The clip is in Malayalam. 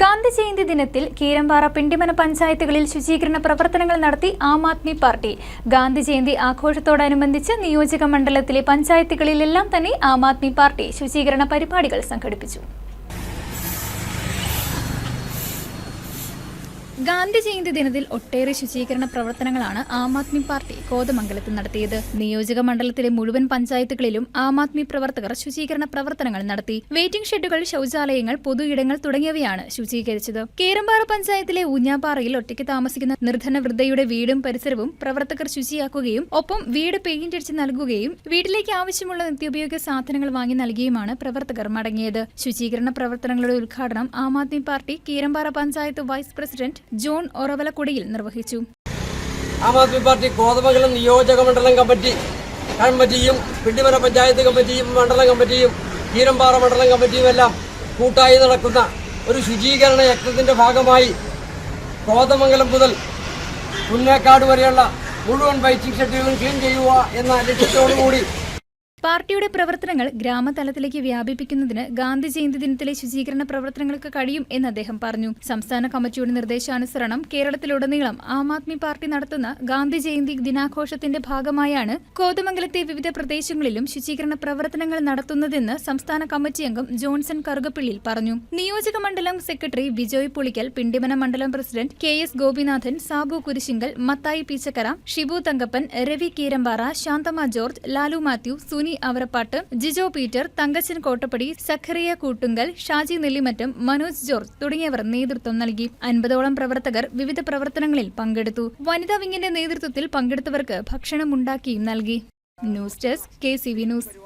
ഗാന്ധി ജയന്തി ദിനത്തിൽ കീരമ്പാറ പിണ്ടിമന പഞ്ചായത്തുകളിൽ ശുചീകരണ പ്രവർത്തനങ്ങൾ നടത്തി ആം ആദ്മി പാർട്ടി. ഗാന്ധി ജയന്തി ആഘോഷത്തോടനുബന്ധിച്ച് നിയോജക മണ്ഡലത്തിലെ പഞ്ചായത്തുകളിലെല്ലാം തന്നെ ആം ആദ്മി പാർട്ടി ശുചീകരണ പരിപാടികൾ സംഘടിപ്പിച്ചു. ഗാന്ധി ജയന്തി ദിനത്തിൽ ഒട്ടേറെ ശുചീകരണ പ്രവർത്തനങ്ങളാണ് ആം ആദ്മി പാർട്ടി കോതമംഗലത്ത് നടത്തിയത്. നിയോജക മണ്ഡലത്തിലെ മുഴുവൻ പഞ്ചായത്തുകളിലും ആം ആദ്മി പ്രവർത്തകർ ശുചീകരണ പ്രവർത്തനങ്ങൾ നടത്തി. വെയിറ്റിംഗ് ഷെഡുകൾ ശൌചാലയങ്ങൾ പൊതു ഇടങ്ങൾ തുടങ്ങിയവയാണ് ശുചീകരിച്ചത്. കേരമ്പാറ പഞ്ചായത്തിലെ ഊഞ്ഞാപ്പാറയിൽ ഒറ്റയ്ക്ക് താമസിക്കുന്ന നിർധന വൃദ്ധയുടെ വീടും പരിസരവും പ്രവർത്തകർ ശുചിയാക്കുകയും ഒപ്പം വീട് പെയിന്റ് അടിച്ച് നൽകുകയും വീട്ടിലേക്ക് ആവശ്യമുള്ള നിത്യോപയോഗ സാധനങ്ങൾ വാങ്ങി നൽകിയുമാണ് പ്രവർത്തകർ മടങ്ങിയത്. ശുചീകരണ പ്രവർത്തനങ്ങളുടെ ഉദ്ഘാടനം Aam Aadmi Party Keerampara panchayat vice president John ഒറവലക്കുടിയിൽ നിർവഹിച്ചു. ആം ആദ്മി പാർട്ടി കോതമംഗലം നിയോജക മണ്ഡലം കമ്മിറ്റി കമ്മിറ്റിയും പിണ്ടിമന പഞ്ചായത്ത് കമ്മിറ്റിയും മണ്ഡലം കമ്മിറ്റിയും കീരമ്പാറ മണ്ഡലം കമ്മിറ്റിയും എല്ലാം കൂട്ടായി നടക്കുന്ന ഒരു ശുചീകരണ യജ്ഞത്തിന്റെ ഭാഗമായി കോതമംഗലം മുതൽ പുന്നേക്കാട് വരെയുള്ള മുഴുവൻ ബൈച്ചിങ് ഷെഡ്യൂളും ക്ലീൻ ചെയ്യുക എന്ന ലക്ഷ്യത്തോടുകൂടി പാർട്ടിയുടെ പ്രവർത്തനങ്ങൾ ഗ്രാമതലത്തിലേക്ക് വ്യാപിപ്പിക്കുന്നതിന് ഗാന്ധി ജയന്തി ദിനത്തിലെ ശുചീകരണ പ്രവർത്തനങ്ങൾക്ക് കഴിയും എന്ന് അദ്ദേഹം പറഞ്ഞു. സംസ്ഥാന കമ്മിറ്റിയുടെ നിർദ്ദേശാനുസരണം കേരളത്തിലുടനീളം ആം ആദ്മി പാർട്ടി നടത്തുന്ന ഗാന്ധി ജയന്തി ദിനാഘോഷത്തിന്റെ ഭാഗമായാണ് കോതമംഗലത്തെ വിവിധ പ്രദേശങ്ങളിലും ശുചീകരണ പ്രവർത്തനങ്ങൾ നടത്തുന്നതെന്ന് സംസ്ഥാന കമ്മിറ്റി അംഗം ജോൺസൺ കറുകപ്പിള്ളിയിൽ പറഞ്ഞു. നിയോജക മണ്ഡലം സെക്രട്ടറി വിജയ് പുളിക്കൽ പിണ്ടിമന മണ്ഡലം president K S Gopinathan Sabu Kurisinkal Mathai Peechakkara Shibu Thankappan Ravi Keerampara Shanthama George Lalu Mathew Suni Avarappatt Jijo Peter Thankachan Kottappady Zacharia Koottunkal Shaji Nellimattom Manoj George തുടങ്ങിയവർ നേതൃത്വം നൽകി. അൻപതോളം പ്രവർത്തകർ വിവിധ പ്രവർത്തനങ്ങളിൽ പങ്കെടുത്തു. വനിതാ വിങ്ങിന്റെ നേതൃത്വത്തിൽ പങ്കെടുത്തവർക്ക് ഭക്ഷണം ഉണ്ടാക്കിയും നൽകി. News desk K C V news.